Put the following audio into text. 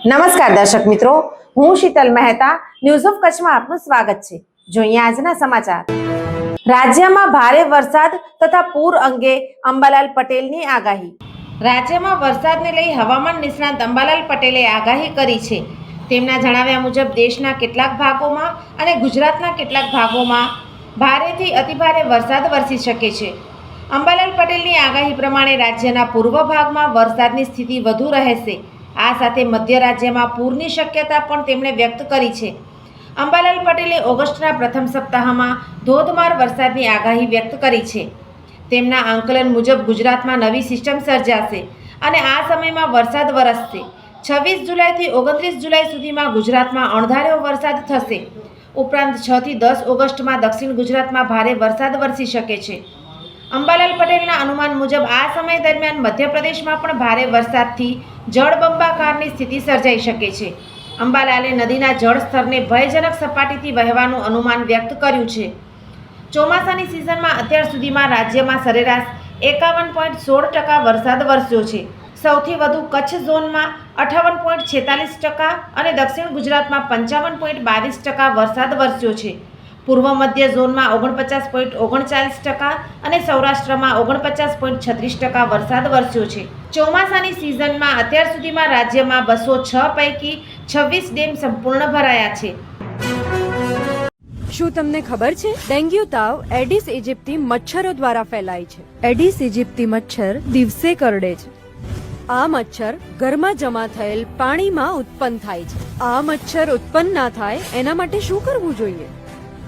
નમસ્કાર દર્શક મિત્રો, હું શીતલ મહેતા ન્યૂઝ ઓફ કચ્છમાં આપનું સ્વાગત છે. જોઈએ આજના સમાચાર. રાજ્યમાં ભારે વરસાદ તથા પૂર અંગે અંબાલાલ પટેલની આગાહી. રાજ્યમાં વરસાદને લઈ હવામાન નિષ્ણાંત અંબાલાલ પટેલે આગાહી કરી છે. તેમના જણાવ્યા મુજબ દેશના કેટલાક ભાગોમાં અને ગુજરાતના કેટલાક ભાગોમાં ભારેથી અતિભારે વરસાદ વરસી શકે છે. અંબાલાલ પટેલની આગાહી પ્રમાણે રાજ્યના પૂર્વ ભાગમાં વરસાદની સ્થિતિ વધુ રહેશે. આ સાથે મધ્ય રાજ્યમાં પૂરની શક્યતા પણ તેમણે વ્યક્ત કરી છે. અંબાલાલ પટેલે ઓગસ્ટના પ્રથમ સપ્તાહમાં ધોધમાર વરસાદની આગાહી વ્યક્ત કરી છે. તેમના આંકલન મુજબ ગુજરાતમાં નવી સિસ્ટમ સર્જાશે અને આ સમયમાં વરસાદ વરસશે. છવ્વીસ જુલાઈથી ઓગણત્રીસ જુલાઈ સુધીમાં ગુજરાતમાં અણધાર્યો વરસાદ થશે. ઉપરાંત છ થી દસ ઓગસ્ટમાં દક્ષિણ ગુજરાતમાં ભારે વરસાદ વરસી શકે છે. અંબાલાલ પટેલના અનુમાન મુજબ આ સમય દરમિયાન મધ્યપ્રદેશમાં પણ ભારે વરસાદથી જળબંબાકારની સ્થિતિ સર્જાઈ શકે છે. અંબાલાલે નદીના જળસ્તરને ભયજનક સપાટીથી વહેવાનું અનુમાન વ્યક્ત કર્યું છે. ચોમાસાની સિઝનમાં અત્યાર સુધીમાં રાજ્યમાં સરેરાશ એકાવન પોઈન્ટ સોળ ટકા વરસાદ વરસ્યો છે. સૌથી વધુ કચ્છ ઝોનમાં અઠાવન પોઈન્ટ છેતાલીસ ટકા અને દક્ષિણ ગુજરાતમાં પંચાવન પોઈન્ટ બાવીસ ટકા વરસાદ વરસ્યો છે. પૂર્વ મધ્ય ઝોનમાં ઓગણપચાસ પોઈન્ટ ઓગણચાલીસ ટકા અને સૌરાષ્ટ્રમાં ઓગણપચાસ પોઈન્ટ છત્રીસ ટકા વરસાદ વરસ્યો છે. ચોમાસાની સિઝનમાં અત્યાર સુધીમાં રાજ્યમાં બસો છ પૈકી છવ્વીસ ડેમ સંપૂર્ણ ભરાયા છે. શું તમને ખબર છે? ડેન્ગ્યુ તાવ એડિસ ઇજિપ્તી મચ્છરો દ્વારા ફેલાય છે. એડિસ ઇજિપ્તી મચ્છર દિવસે કરડે છે. આ મચ્છર ઘરમાં જમા થયેલ પાણીમાં ઉત્પન્ન થાય છે. આ મચ્છર ઉત્પન્ન ના થાય એના માટે શું કરવું જોઈએ?